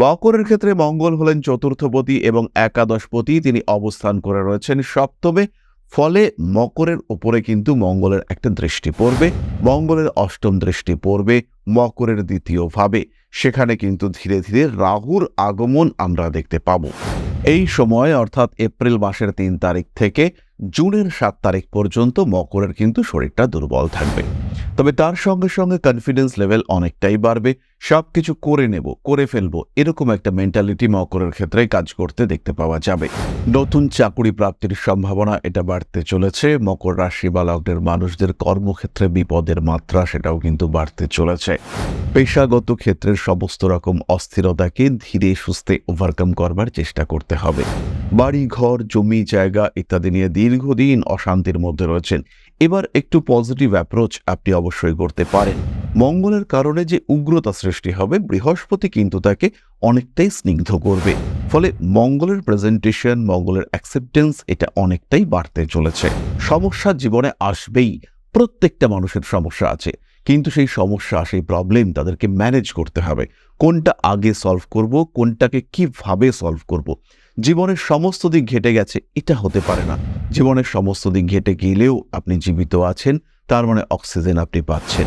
মকরের ক্ষেত্রে মঙ্গল হলেন চতুর্থপতি এবং একাদশপতি। তিনি অবস্থান করে রয়েছেন সপ্তমে। ফলে মকরের উপরে কিন্তু মঙ্গলের একটা দৃষ্টি পড়বে। মঙ্গলের অষ্টম দৃষ্টি পড়বে মকরের দ্বিতীয় ভাবে। সেখানে কিন্তু ধীরে ধীরে রাহুর আগমন আমরা দেখতে পাব। এই সময়, অর্থাৎ এপ্রিল মাসের তিন তারিখ থেকে জুনের সাত তারিখ পর্যন্ত মকরের কিন্তু শরীরটা দুর্বল থাকবে। তবে তার সঙ্গে সঙ্গে কনফিডেন্স লেভেল অনেকটাই বাড়বে। সব কিছু করে নেব, করে ফেলব, এরকম একটা মেন্টালিটি মকরের ক্ষেত্রে কাজ করতে দেখতে পাওয়া যাবে। নতুন চাকুরি প্রাপ্তির সম্ভাবনা, এটা বাড়তে চলেছে। মকর রাশি বা লগ্নের মানুষদের কর্মক্ষেত্রে বিপদের মাত্রা, সেটাও কিন্তু বাড়তে চলেছে। পেশাগত ক্ষেত্রের সমস্ত রকম অস্থিরতাকে ধীরে সুস্থে ওভারকাম করবার চেষ্টা করতে হবে। বাড়ি ঘর জমি, জায়গা ইত্যাদি নিয়ে দীর্ঘদিন অশান্তির মধ্যে রয়েছেন। এবার একটু পজিটিভ অ্যাপ্রোচ আপনি অবশ্যই করতে পারেন। মঙ্গলের কারণে যে উগ্রতা সৃষ্টি হবে, বৃহস্পতি কিন্তু তাকে অনেকটাই স্নিগ্ধ করবে। ফলে মঙ্গলের প্রেজেন্টেশন মঙ্গলের অ্যাকসেপ্টেন্স এটা অনেকটাই বাড়তে চলেছে। সমস্যা জীবনে আসবেই। প্রত্যেকটা মানুষের সমস্যা আছে। কিন্তু সেই সমস্যা, সেই প্রবলেম তাদেরকে ম্যানেজ করতে হবে। কোনটা আগে সলভ করব, কোনটাকে কীভাবে সলভ করব? জীবনের সমস্ত দিক ঘেটে গেছে, এটা হতে পারে না। জীবনের সমস্ত দিক ঘেটে গেলেও আপনি জীবিত আছেন, তার মানে অক্সিজেন আপনি পাচ্ছেন।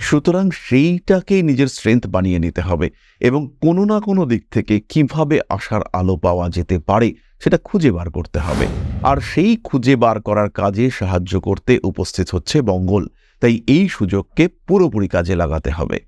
সুতরাং সেইটাকেই নিজের স্ট্রেংথ বানিয়ে নিতে হবে এবং কোনো না কোনো দিক থেকে কীভাবে আশার আলো পাওয়া যেতে পারে সেটা খুঁজে বার করতে হবে। আর সেই খুঁজে বার করার কাজে সাহায্য করতে উপস্থিত হচ্ছে মঙ্গল তাই এই সুযোগকে পুরোপুরি কাজে লাগাতে হবে।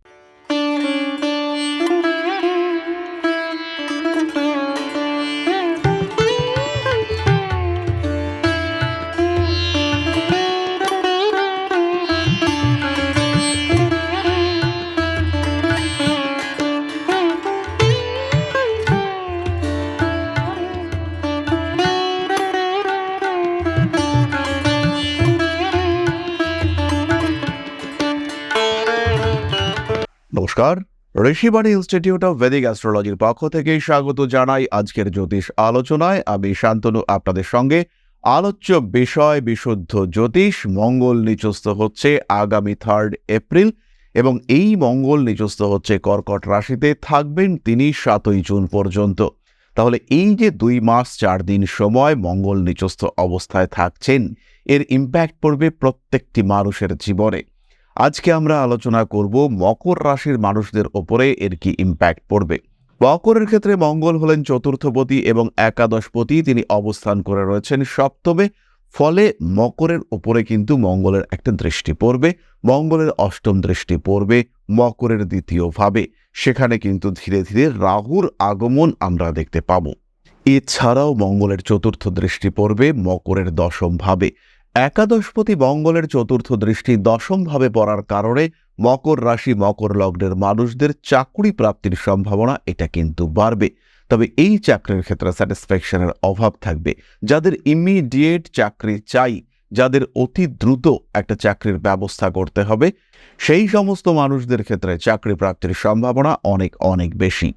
নমস্কার। ঋষিবাণী ইনস্টিটিউট অফ ভেদিক অ্যাস্ট্রোলজির পক্ষ থেকে স্বাগত জানাই আজকের জ্যোতিষ আলোচনায়। আমি শান্তনু, আপনাদের সঙ্গে। আলোচ্য বিষয়, বিশুদ্ধ জ্যোতিষ, মঙ্গল নিচস্থ হচ্ছে আগামী থার্ড এপ্রিল এবং এই মঙ্গল নিচস্থ হচ্ছে কর্কট রাশিতে থাকবেন তিনি সাতই জুন পর্যন্ত। তাহলে এই যে দুই মাস, চার দিন সময় মঙ্গল নিচস্থ অবস্থায় থাকছেন, এর ইম্প্যাক্ট পড়বে প্রত্যেকটি মানুষের জীবনে। আজকে আমরা আলোচনা করব মকর রাশির মানুষদের ওপরে এর কি ইম্প্যাক্ট পড়বে। মকরের ক্ষেত্রে মঙ্গল হলেন চতুর্থপতি এবং একাদশপতি, তিনি অবস্থান করে রয়েছেন সপ্তমে। ফলে মকরের উপরে কিন্তু মঙ্গলের একটা দৃষ্টি পড়বে, মঙ্গলের অষ্টম দৃষ্টি পড়বে, মকরের দ্বিতীয় ভাবে। সেখানে কিন্তু ধীরে ধীরে রাহুর আগমন আমরা দেখতে পাব। এছাড়াও মঙ্গলের চতুর্থ দৃষ্টি পড়বে, মকরের দশম ভাবে। একাদশপতি মঙ্গলের চতুর্থ দৃষ্টি দশমভাবে পড়ার কারণে মকর রাশি মকর লগ্নের মানুষদের চাকরি প্রাপ্তির সম্ভাবনা এটা কিন্তু বাড়বে। তবে এই চাকরির ক্ষেত্রে স্যাটিসফ্যাকশনের অভাব থাকবে। যাদের ইমিডিয়েট চাকরি চাই, যাদের অতি দ্রুত একটা চাকরির ব্যবস্থা করতে হবে, সেই সমস্ত মানুষদের ক্ষেত্রে চাকরি প্রাপ্তির সম্ভাবনা অনেক অনেক বেশি।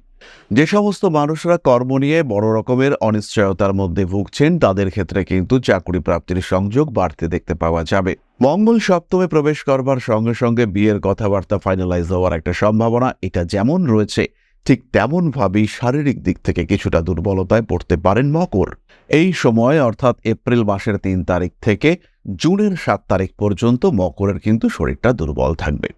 যে সমস্ত মানুষরা কর্ম নিয়ে বড় রকমের অনিশ্চয়তার মধ্যে ভুগছেন, তাদের ক্ষেত্রে কিন্তু চাকরি প্রাপ্তির সংযোগ বাড়তে দেখতে পাওয়া যাবে। মঙ্গল সপ্তমে প্রবেশ করবার সঙ্গে সঙ্গে বিয়ের কথাবার্তা ফাইনালাইজ হওয়ার একটা সম্ভাবনা এটা যেমন রয়েছে, ঠিক তেমনভাবেই শারীরিক দিক থেকে কিছুটা দুর্বলতায় পড়তে পারেন মকর। এই সময়, অর্থাৎ এপ্রিল মাসের তিন তারিখ থেকে জুনের সাত তারিখ পর্যন্ত মকরের কিন্তু শরীরটা দুর্বল থাকবে।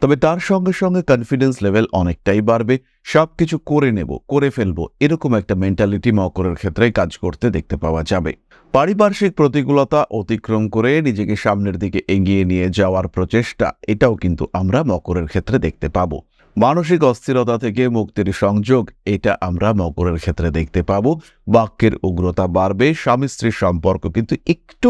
তবে তার সঙ্গে সঙ্গে কনফিডেন্স লেভেল অনেকটাই বাড়বে। সব কিছু করে নেব, করে ফেলব, এরকম একটা মেন্টালিটি মকরের ক্ষেত্রে কাজ করতে দেখতে পাওয়া যাবে। পারিপার্শ্বিক প্রতিকূলতা অতিক্রম করে নিজেকে সামনের দিকে এগিয়ে নিয়ে যাওয়ার প্রচেষ্টা, এটাও কিন্তু আমরা মকরের ক্ষেত্রে দেখতে পাব। মানসিক অস্থিরতা থেকে মুক্তির সংযোগ, এটা আমরা মকরের ক্ষেত্রে দেখতে পাব। বাক্যের উগ্রতা বাড়বে স্বামী স্ত্রীর সম্পর্ক কিন্তু একটু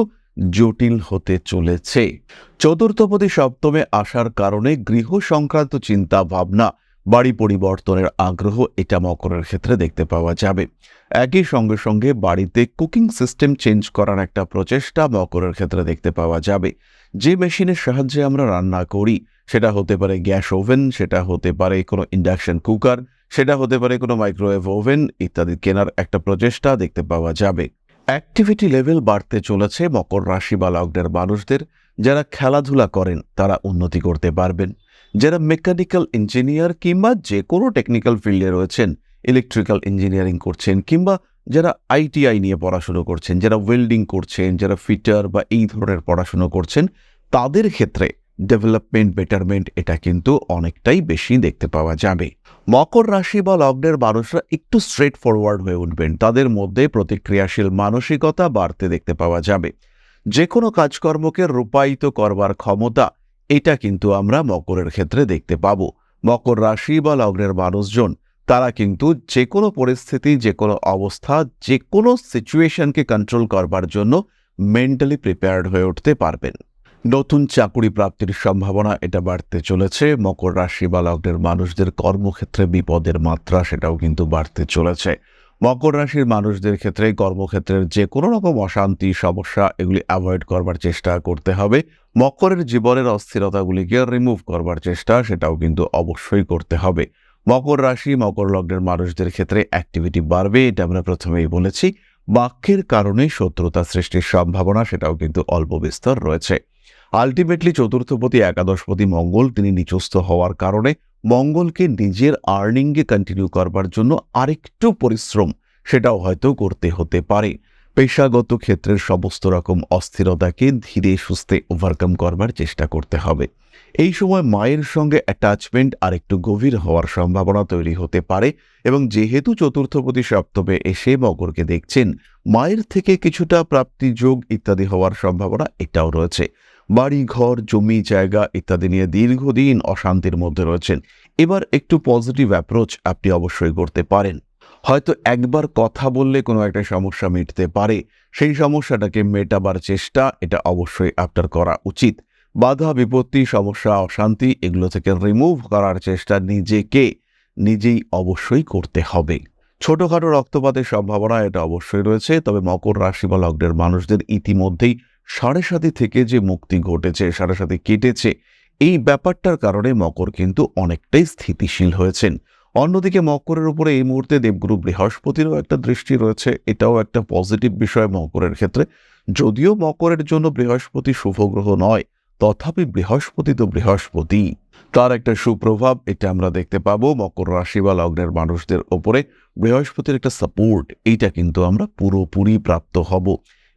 জটিল হতে চলেছে। চতুর্থপতি সপ্তমে আসার কারণে গৃহ সংক্রান্ত চিন্তা, ভাবনা, বাড়ি পরিবর্তনের আগ্রহ এটা মকরের ক্ষেত্রে দেখতে পাওয়া যাবে। একই সঙ্গে সঙ্গে বাড়িতে কুকিং সিস্টেম চেঞ্জ করার একটা প্রচেষ্টা মকরের ক্ষেত্রে দেখতে পাওয়া যাবে। যে মেশিনের সাহায্যে আমরা রান্না করি, সেটা হতে পারে গ্যাস ওভেন, সেটা হতে পারে কোনো ইন্ডাকশন কুকার, সেটা হতে পারে কোনো মাইক্রোওয়েভ ওভেন ইত্যাদি কেনার একটা প্রচেষ্টা দেখতে পাওয়া যাবে। অ্যাক্টিভিটি লেভেল বাড়তে চলেছে মকর রাশি বা লগ্নের মানুষদের। যারা খেলাধুলা করেন, তারা উন্নতি করতে পারবেন। যারা মেকানিক্যাল ইঞ্জিনিয়ার কিংবা যে কোনো টেকনিক্যাল ফিল্ডে রয়েছেন ইলেকট্রিক্যাল ইঞ্জিনিয়ারিং করছেন কিংবা যারা আইটিআই নিয়ে পড়াশুনো করছেন, যারা ওয়েল্ডিং করছেন, যারা ফিটার বা এই ধরনের পড়াশুনো করছেন, তাদের ক্ষেত্রে ডেভেলপমেন্ট বেটারমেন্ট এটা কিন্তু অনেকটাই বেশি দেখতে পাওয়া যাবে। মকর রাশি বা লগ্নের মানুষরা একটু স্ট্রেট ফরওয়ার্ড হয়ে উঠবেন। তাদের মধ্যে প্রতিক্রিয়াশীল মানসিকতা বাড়তে দেখতে পাওয়া যাবে। যে কোনো কাজকর্মকে রূপায়িত করবার ক্ষমতা, এটা কিন্তু আমরা মকরের ক্ষেত্রে দেখতে পাব। মকর রাশি বা লগ্নের মানুষজন, তারা কিন্তু যে কোনো পরিস্থিতি যে কোনো অবস্থা যে কোনো সিচুয়েশনকে কন্ট্রোল করবার জন্য মেন্টালি প্রিপেয়ার্ড হয়ে উঠতে পারবেন। নতুন চাকুরি প্রাপ্তির সম্ভাবনা, এটা বাড়তে চলেছে। মকর রাশি বা মানুষদের কর্মক্ষেত্রে বিপদের মাত্রা, সেটাও কিন্তু বাড়তে চলেছে। মকর রাশির মানুষদের ক্ষেত্রে কর্মক্ষেত্রের যে কোনো রকম অশান্তি, সমস্যা, এগুলি অ্যাভয়েড করবার চেষ্টা করতে হবে। মকরের জীবনের অস্থিরতাগুলিকে রিমুভ করবার চেষ্টা, সেটাও কিন্তু অবশ্যই করতে হবে। মকর রাশি, মকর লগ্নের মানুষদের ক্ষেত্রে অ্যাক্টিভিটি বাড়বে, এটা আমরা প্রথমেই বলেছি। বাক্যের কারণে শত্রুতা সৃষ্টির সম্ভাবনা, সেটাও কিন্তু অল্প বিস্তর রয়েছে। আলটিমেটলি চতুর্থপতি, একাদশপতি মঙ্গল, তিনি নিচস্থ হওয়ার কারণে মঙ্গলকে নিজের আর্নিংকে কন্টিনিউ করবার জন্য আরেকটু পরিশ্রম সেটাও হয়তো করতে হতে পারে। পেশাগত ক্ষেত্রের সমস্ত রকম অস্থিরতাকে ধীরে সুস্থে ওভারকাম করবার চেষ্টা করতে হবে। এই সময় মায়ের সঙ্গে অ্যাটাচমেন্ট আরেকটু গভীর হওয়ার সম্ভাবনা তৈরি হতে পারে এবং যেহেতু চতুর্থপতি সপ্তমে এসে মকরকে দেখছেন, মায়ের থেকে কিছুটা প্রাপ্তি যোগ ইত্যাদি হওয়ার সম্ভাবনা এটাও রয়েছে। বাড়ি ঘর জমি, জায়গা ইত্যাদি নিয়ে দীর্ঘদিন অশান্তির মধ্যে রয়েছেন। এবার একটু পজিটিভ অ্যাপ্রোচ আপনি অবশ্যই করতে পারেন। হয়তো একবার কথা বললে কোনো একটা সমস্যা মিটতে পারে। সেই সমস্যাটাকে মেটাবার চেষ্টা, এটা অবশ্যই আপনার করা উচিত। বাধা, বিপত্তি, সমস্যা, অশান্তি এগুলো থেকে রিমুভ করার চেষ্টা নিজেকে, নিজেই অবশ্যই করতে হবে। ছোটখাটো রক্তপাতের সম্ভাবনা এটা অবশ্যই রয়েছে, তবে মকর রাশি বা লগ্নের মানুষদের ইতিমধ্যেই সাড়ে সাথী থেকে যে মুক্তি ঘটেছে, সাড়ে সাথে কেটেছে, এই ব্যাপারটার কারণে মকর কিন্তু অনেকটাই স্থিতিশীল হয়েছেন। অন্যদিকে মকরের উপরে এই মুহূর্তে দেবগুরু বৃহস্পতিরও একটা দৃষ্টি রয়েছে, এটাও একটা পজিটিভ বিষয় মকরের ক্ষেত্রে। যদিও মকরের জন্য বৃহস্পতি শুভ গ্রহ নয়, তথাপি বৃহস্পতি তো বৃহস্পতি। তার একটা সুপ্রভাব এটা আমরা দেখতে পাবো, মকর রাশি বা লগ্নের মানুষদের ওপরে বৃহস্পতির একটা সাপোর্ট এইটা কিন্তু আমরা পুরোপুরি প্রাপ্ত হব।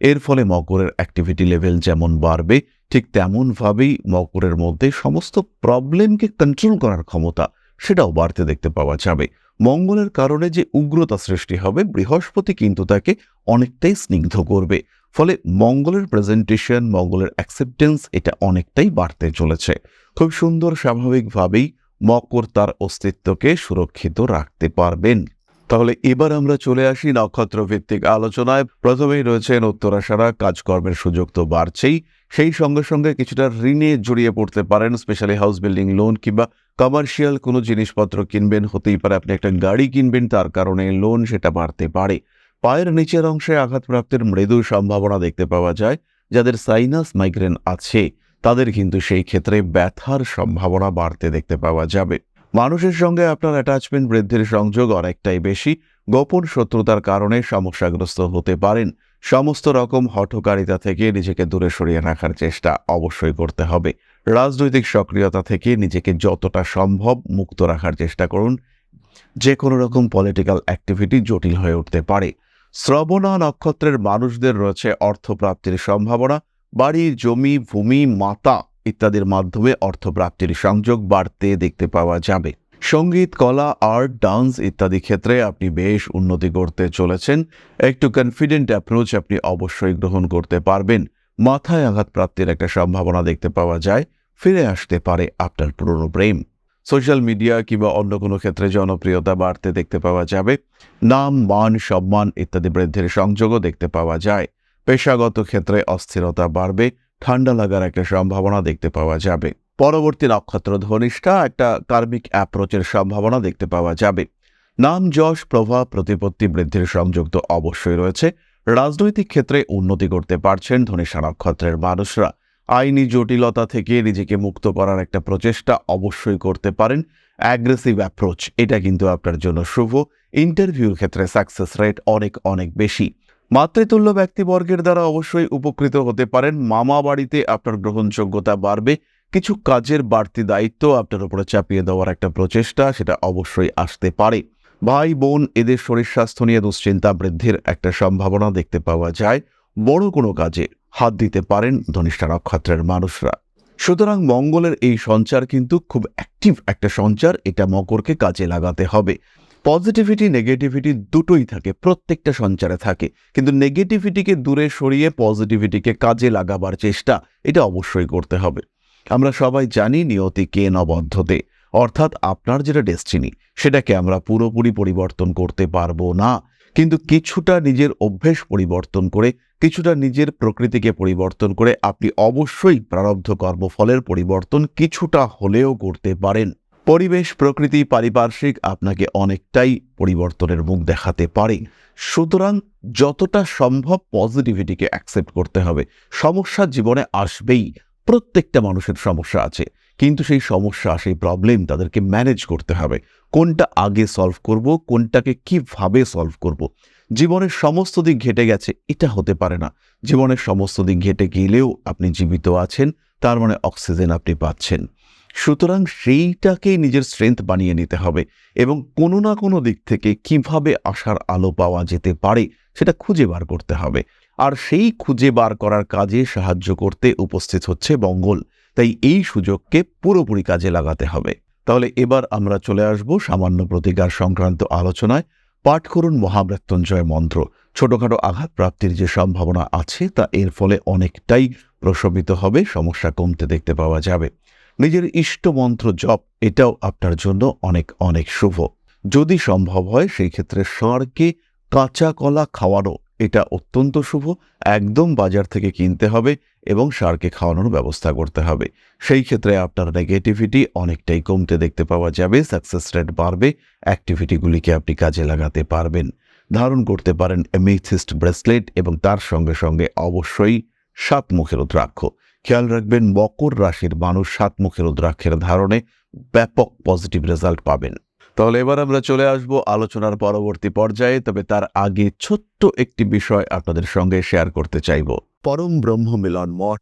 এর ফলে মকরের অ্যাক্টিভিটি লেভেল যেমন বাড়বে, ঠিক তেমনভাবেই মকরের মধ্যে সমস্ত প্রবলেমকে কন্ট্রোল করার ক্ষমতা সেটাও বাড়তে দেখতে পাওয়া যাবে। মঙ্গলের কারণে যে উগ্রতা সৃষ্টি হবে, বৃহস্পতি কিন্তু তাকে অনেকটাই স্নিগ্ধ করবে। ফলে মঙ্গলের প্রেজেন্টেশন মঙ্গলের অ্যাকসেপ্টেন্স এটা অনেকটাই বাড়তে চলেছে। খুব সুন্দর স্বাভাবিকভাবেই মকর তার অস্তিত্বকে সুরক্ষিত রাখতে পারবেন। তাহলে এবার আমরা চলে আসি নক্ষত্র ভিত্তিক আলোচনায়। প্রথমেই রয়েছেন উত্তরাশারা কাজকর্মের সুযোগ তো বাড়ছেই। সেই সঙ্গে সঙ্গে কিছুটা ঋণে জড়িয়ে পড়তে পারেন স্পেশালি হাউস বিল্ডিং লোন কিংবা কমার্শিয়াল কোনো জিনিসপত্র কিনবেন। হতেই পারে আপনি একটা গাড়ি কিনবেন, তার কারণে লোন সেটা বাড়তে পারে। পায়ের নিচের অংশে আঘাতপ্রাপ্তির মৃদু সম্ভাবনা দেখতে পাওয়া যায়, যাদের সাইনাস মাইগ্রেন আছে। তাদের কিন্তু সেই ক্ষেত্রে ব্যথার সম্ভাবনা বাড়তে দেখতে পাওয়া যাবে। মানুষের সঙ্গে আপনার অ্যাটাচমেন্ট বৃদ্ধির সংযোগ অনেকটাই বেশি। গোপন শত্রুতার কারণে সমস্যাগ্রস্ত হতে পারেন। সমস্ত রকম হঠকারিতা থেকে নিজেকে দূরে সরিয়ে রাখার চেষ্টা অবশ্যই করতে হবে। রাজনৈতিক সক্রিয়তা থেকে নিজেকে যতটা সম্ভব মুক্ত রাখার চেষ্টা করুন। যে কোনো রকম পলিটিক্যাল অ্যাক্টিভিটি জটিল হয়ে উঠতে পারে। শ্রবণা নক্ষত্রের মানুষদের রয়েছে অর্থপ্রাপ্তির সম্ভাবনা। বাড়ি, জমি, ভূমি, মাতা ইত্যাদির মাধ্যমে অর্থপ্রাপ্তির সংযোগ বাড়তে দেখতে পাওয়া যাবে। সংগীত, কলা, আর্ট, ডান্স ইত্যাদি ক্ষেত্রে আপনি বেশ উন্নতি করতে চলেছেন। একটু কনফিডেন্ট অ্যাপ্রোচ আপনি অবশ্যই গ্রহণ করতে পারবেন। মাথায় আঘাত প্রাপ্তির একটা সম্ভাবনা দেখতে পাওয়া যায়। ফিরে আসতে পারে আপনার পুরনো প্রেম। সোশ্যাল মিডিয়া কিংবা অন্য কোনো ক্ষেত্রে জনপ্রিয়তা বাড়তে দেখতে পাওয়া যাবে। নাম, মান, সম্মান ইত্যাদি বৃদ্ধির সংযোগও দেখতে পাওয়া যায়। পেশাগত ক্ষেত্রে অস্থিরতা বাড়বে। ঠান্ডা লাগার একটা সম্ভাবনা দেখতে পাওয়া যাবে। পরবর্তী নক্ষত্র ধনিষ্ঠা একটা কার্মিক অ্যাপ্রোচের সম্ভাবনা দেখতে পাওয়া যাবে। নাম, যশ, প্রভাব, প্রতিপত্তি বৃদ্ধির সংযোগ তো অবশ্যই রয়েছে। রাজনৈতিক ক্ষেত্রে উন্নতি করতে পারছেন ধনিষ্ঠা নক্ষত্রের মানুষরা। আইনি জটিলতা থেকে নিজেকে মুক্ত করার একটা প্রচেষ্টা অবশ্যই করতে পারেন। অ্যাগ্রেসিভ অ্যাপ্রোচ এটা কিন্তু আপনার জন্য শুভ। ইন্টারভিউর ক্ষেত্রে সাকসেস রেট অনেক অনেক বেশি। মাতৃতুল্য ব্যক্তিবর্গের দ্বারা অবশ্যই উপকৃত হতে পারেন। মামা বাড়িতে আপনার গ্রহণযোগ্যতা বাড়বে। কিছু কাজের বাড়তি দায়িত্ব আপনার উপরে চাপিয়ে দেওয়ার একটা প্রচেষ্টা, সেটা অবশ্যই আসতে পারে। ভাই, বোন, এদের শরীর স্বাস্থ্য নিয়ে দুশ্চিন্তা বৃদ্ধির একটা সম্ভাবনা দেখতে পাওয়া যায়। বড় কোনো কাজে হাত দিতে পারেন ধনিষ্ঠা নক্ষত্রের মানুষরা। সুতরাং মঙ্গলের এই সঞ্চার কিন্তু খুব অ্যাক্টিভ একটা সঞ্চার। এটা মকরকে কাজে লাগাতে হবে। পজিটিভিটি নেগেটিভিটি দুটোই থাকে, প্রত্যেকটা সঞ্চারে থাকে। কিন্তু নেগেটিভিটিকে দূরে সরিয়ে পজিটিভিটিকে কাজে লাগাবার চেষ্টা, এটা অবশ্যই করতে হবে। আমরা সবাই জানি নিয়তি কে নবদ্ধতে অর্থাৎ আপনার যেটা ডেস্টিনি সেটাকে আমরা পুরোপুরি পরিবর্তন করতে পারব না। কিন্তু কিছুটা নিজের অভ্যেস পরিবর্তন করে, কিছুটা নিজের প্রকৃতিকে পরিবর্তন করে আপনি অবশ্যই প্রারব্ধ কর্মফলের পরিবর্তন কিছুটা হলেও করতে পারেন। পরিবেশ, প্রকৃতি, পারিপার্শ্বিক আপনাকে অনেকটাই পরিবর্তনের মুখ দেখাতে পারে। সুতরাং যতটা সম্ভব পজিটিভিটিকে অ্যাকসেপ্ট করতে হবে। সমস্যা জীবনে আসবেই, প্রত্যেকটা মানুষের সমস্যা আছে। কিন্তু সেই সমস্যা, সেই প্রবলেম তাদেরকে ম্যানেজ করতে হবে। কোনটা আগে সলভ করব, কোনটাকে কীভাবে সলভ করব? জীবনের সমস্ত দিক ঘেটে গেছে, এটা হতে পারে না। জীবনের সমস্ত দিক ঘেটে গেলেও আপনি জীবিত আছেন, তার মানে অক্সিজেন আপনি পাচ্ছেন। সুতরাং সেইটাকেই নিজের স্ট্রেংথ বানিয়ে নিতে হবে এবং কোনো না কোনো দিক থেকে কীভাবে আশার আলো পাওয়া যেতে পারে সেটা খুঁজে বার করতে হবে। আর সেই খুঁজে বার করার কাজে সাহায্য করতে উপস্থিত হচ্ছে মঙ্গল। তাই এই সুযোগকে পুরোপুরি কাজে লাগাতে হবে। তাহলে এবার আমরা চলে আসব সামান্য প্রতিকার সংক্রান্ত আলোচনায়। পাঠ করুন মহামৃত্যুঞ্জয় মন্ত্র। ছোটখাটো আঘাত প্রাপ্তির যে সম্ভাবনা আছে তা এর ফলে অনেকটাই প্রশমিত হবে, সমস্যা কমতে দেখতে পাওয়া যাবে। নিজের ইষ্ট মন্ত্র জপ, এটাও আপনার জন্য অনেক অনেক শুভ। যদি সম্ভব হয়, সেই ক্ষেত্রে ষাঁড়কে কাঁচা কলা খাওয়ানো, এটা অত্যন্ত শুভ। একদম বাজার থেকে কিনতে হবে এবং সারকে খাওয়ানোর ব্যবস্থা করতে হবে। সেই ক্ষেত্রে আপনার নেগেটিভিটি অনেকটাই কমতে দেখতে পাওয়া যাবে সাকসেস রেট বাড়বে অ্যাক্টিভিটিগুলিকে আপনি কাজে লাগাতে পারবেন। ধারণ করতে পারেন এমেথিস্ট ব্রেসলেট এবং তার সঙ্গে সঙ্গে অবশ্যই সাত মুখের রুদ্রাক্ষ। খেয়াল রাখবেন, মকর রাশির মানুষ সাত মুখের রুদ্রাক্ষের ধারণে ব্যাপক পজিটিভ রেজাল্ট পাবেন। তাহলে এবার আমরা চলে আসব আলোচনার পরবর্তী পর্যায়ে, তবে তার আগে ছোট্ট একটি বিষয় আপনাদের সঙ্গে শেয়ার করতে চাইব। পরম ব্রহ্ম মিলন মঠ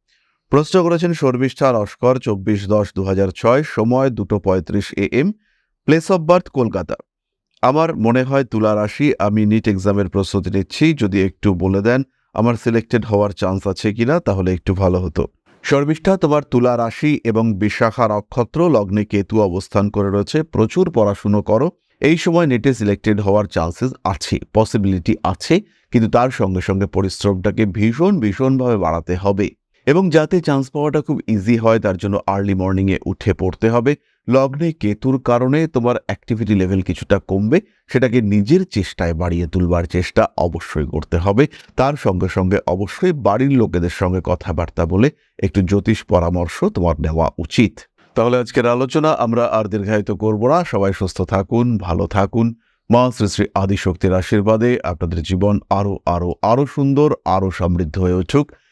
প্রশ্ন করেছেন শর্মিষ্ঠা লস্কর, চব্বিশ দশ দু ছয়, সময় দুটো পঁয়ত্রিশ A M place of birth Kolkata. আমার মনে হয় তুলা রাশি, আমি নিট এক্সামের প্রস্তুতি নিচ্ছি, যদি একটু বলে দেন আমার সিলেক্টেড হওয়ার চান্স আছে কিনা, তাহলে একটু ভালো হতো। শর্মিষ্ঠা, তোমার তুলা রাশি এবং বিশাখা নক্ষত্র, লগ্নে কেতু অবস্থান করে রয়েছে, প্রচুর পড়াশুনো করো। এই সময় নেটে সিলেক্টেড হওয়ার চান্সেস আছে পসিবিলিটি আছে, কিন্তু তার সঙ্গে সঙ্গে পরিশ্রমটাকে ভীষণ, ভীষণভাবে বাড়াতে হবে। এবং যাতে চান্স পাওয়াটা খুব ইজি হয়, তার জন্য আর্লি মর্নিংয়ে উঠে পড়তে হবে। লগ্নে কেতুর কারণে তোমার অ্যাক্টিভিটি লেভেল কিছুটা কমবে, সেটাকে নিজের চেষ্টায় বাড়িয়ে তুলবার চেষ্টা অবশ্যই করতে হবে। তার সঙ্গে সঙ্গে অবশ্যই বাড়ির লোকেদের সঙ্গে কথাবার্তা বলে একটু জ্যোতিষ পরামর্শ তোমার নেওয়া উচিত। তাহলে আজকের আলোচনা আমরা আর দীর্ঘায়িত করব না। সবাই সুস্থ থাকুন, ভালো থাকুন। মা শ্রী শ্রী আদিশক্তির আশীর্বাদে আপনাদের জীবন আরও আরও আরও সুন্দর আরও সমৃদ্ধ হয়ে উঠুক।